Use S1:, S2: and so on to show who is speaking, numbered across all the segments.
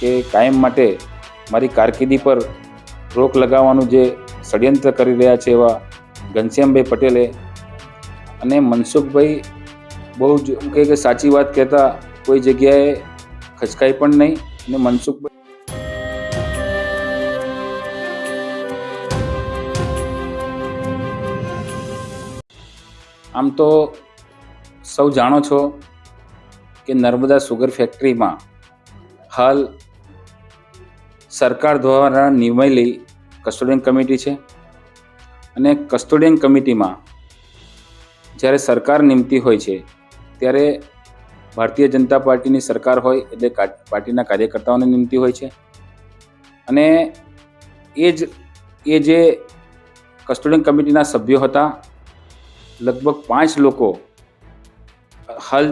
S1: કે કાયમ માટે મારી કારકિર્દી પર રોક લગાવવાનું જે ષડયંત્ર કરી રહ્યા છે એવા ઘનશ્યામભાઈ પટેલે અને મનસુખભાઈ બહુ જ કહે કે સાચી વાત કહેતા કોઈ જગ્યાએ ખચકાઈ પણ નહીં અને મનસુખભાઈ આમ તો સૌ જાણો છો કે નર્મદા સુગર ફેક્ટરીમાં હાલ સરકાર દ્વારા નિર્ણય લઈ કસ્ટોડિયન કમિટી છે. અને કસ્ટોડિયન કમિટીમાં જ્યારે સરકાર નિમતી હોય છે, ત્યારે ભારતીય જનતા પાર્ટીની સરકાર હોય એટલે પાર્ટીના કાર્યકર્તાઓને નિમતી હોય છે. અને એ જ, એ જે કસ્ટોડિયન કમિટીના સભ્યો હતા, લગભગ પાંચ લોકો હાલ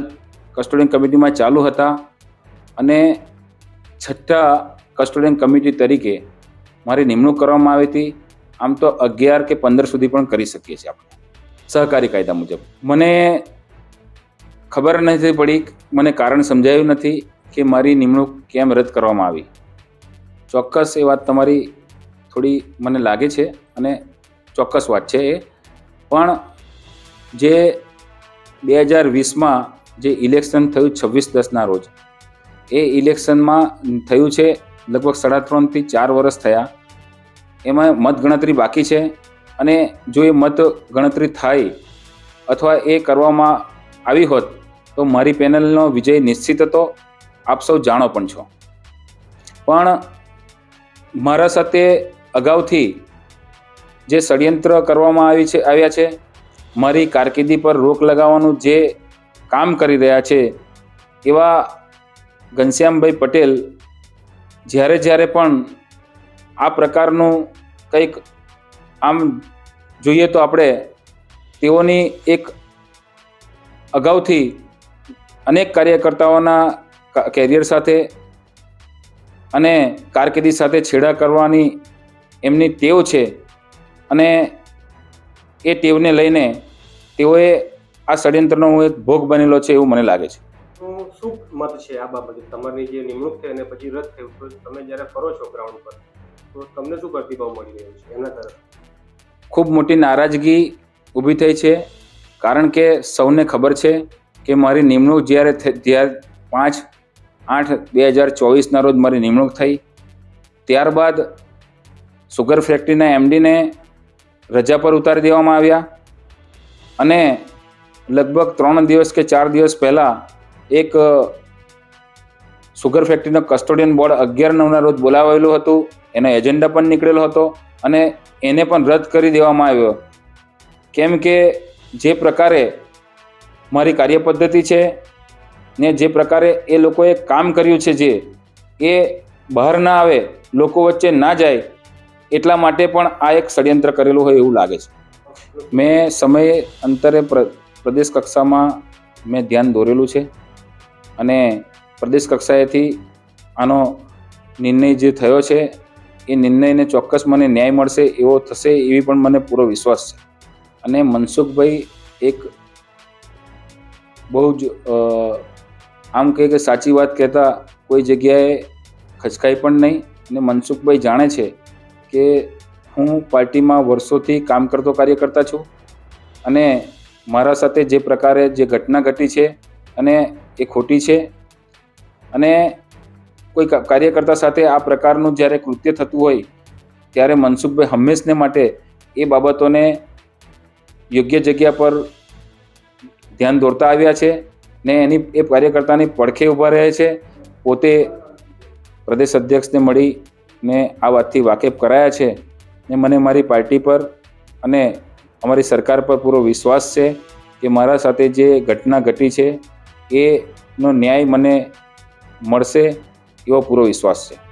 S1: કસ્ટોડિયન કમિટીમાં ચાલુ હતા અને છઠ્ઠા કસ્ટોડિયન કમિટી તરીકે મારી નિમણૂક કરવામાં આવી હતી. આમ તો અગિયાર કે પંદર સુધી પણ કરી શકીએ છીએ આપણે. સહકારી કાયદા મુજબ. મને ખબર નથી પડી, મને કારણ સમજાયું નથી કે મારી નિમણૂક કેમ રદ કરવામાં આવી. ચોક્કસ એ વાત તમારી થોડી મને લાગે છે અને ચોક્કસ વાત છે એ. પણ જે બે હજાર વીસમાં જે ઇલેક્શન થયું છવ્વીસ દસના રોજ, એ ઇલેક્શનમાં થયું છે લગભગ સાડા ત્રણથી ચાર વર્ષ થયા. એમાં મતગણતરી બાકી છે અને જો એ મત ગણતરી થાય અથવા એ કરવામાં આવી હોત, તો મારી પેનલનો વિજય નિશ્ચિત હતો. આપ સૌ જાણો પણ છો. પણ મારા સાથે અગાઉથી જે ષડયંત્ર કરવામાં આવી છે, આવ્યા છે, મારી કારકિર્દી પર રોક લગાવવાનું જે કામ કરી રહ્યા છે, એવા ઘનશ્યામભાઈ પટેલ જ્યારે જ્યારે પણ આ પ્રકારનું કંઈક આમ જોઈએ તો આપણે તેઓની એક અગાઉથી અનેક કાર્યકર્તાઓના કેરિયર સાથે અને કારકિર્દી સાથે છેડા કરવાની એમની ટેવ છે અને એ ટેવને લઈને તેઓએ આ ષડયંત્રનો હું એક ભોગ બનેલો છે એવું મને લાગે છે.
S2: શું મત છે આ બાબતે? તમારી જે નિમણૂક થઈ અને પછી રદ થયું તો તમે જ્યારે ફરો છો ગ્રાઉન્ડ પર, તો તમને શું પ્રતિભાવ મળી રહ્યો છે એના તરફ?
S1: ખૂબ મોટી નારાજગી ઊભી થઈ છે, કારણ કે સૌને ખબર છે કે મારી નિમણૂક જ્યારે જ્યારે પાંચ આઠ બે હજાર ચોવીસના રોજ મારી નિમણૂક થઈ, ત્યારબાદ સુગર ફેક્ટરીના એમડીને રજા પર ઉતારી દેવામાં આવ્યા અને લગભગ ત્રણ દિવસ કે ચાર દિવસ પહેલાં એક સુગર ફેક્ટરીનો કસ્ટોડિયન બોર્ડ અગિયાર નવના રોજ બોલાવેલું હતું. એનો એજન્ડા પણ નીકળેલો હતો અને એને પણ રદ કરી દેવામાં આવ્યો. કેમ કે જે પ્રકારે મારી કાર્યપદ્ધતિ છે ને જે પ્રકારે એ લોકોએ કામ કર્યું છે જે, એ બહાર ના આવે, લોકો વચ્ચે ના જાય, એટલા માટે પણ આ એક ષડયંત્ર કરેલું હોય એવું લાગે છે. મેં સમય અંતરે પ્ર, પ્રદેશ કક્ષામાં મેં ધ્યાન દોરેલું છે. અને પ્રદેશ કક્ષાએથી આનો નિર્ણય જે થયો છે, એ નિર્ણયને ચોક્કસ મને ન્યાય મળશે એવો થશે એવી પણ મને પૂરો વિશ્વાસ છે. અને મનસુખભાઈ એક બહુ જ આમ કહે કે સાચી વાત કહેતા કોઈ જગ્યાએ ખચકાઈ પણ નહીં અને મનસુખભાઈ જાણે છે કે હું પાર્ટીમાં વર્ષોથી કામ કરતો કાર્યકર્તા છું અને મારા સાથે જે પ્રકારે જે ઘટના ઘટી છે અને એ ખોટી છે. અને કોઈ કાર્યકર્તા સાથે આ પ્રકારનું જ્યારે કૃત્ય થતું હોય, ત્યારે મનસુખભાઈ હંમેશને માટે એ બાબતોને યોગ્ય જગ્યા પર ધ્યાન દોરતા આવ્યા છે ને એની, એ કાર્યકર્તાની પડખે ઊભા રહે છે. પોતે પ્રદેશ અધ્યક્ષને મળી ને આ વાતથી વાકેફ કરાયા છે ને મને મારી પાર્ટી પર અને અમારી સરકાર પર પૂરો વિશ્વાસ છે કે મારા સાથે જે ઘટના ઘટી છે એનો ન્યાય મને મળશે એવો પૂરો વિશ્વાસ છે.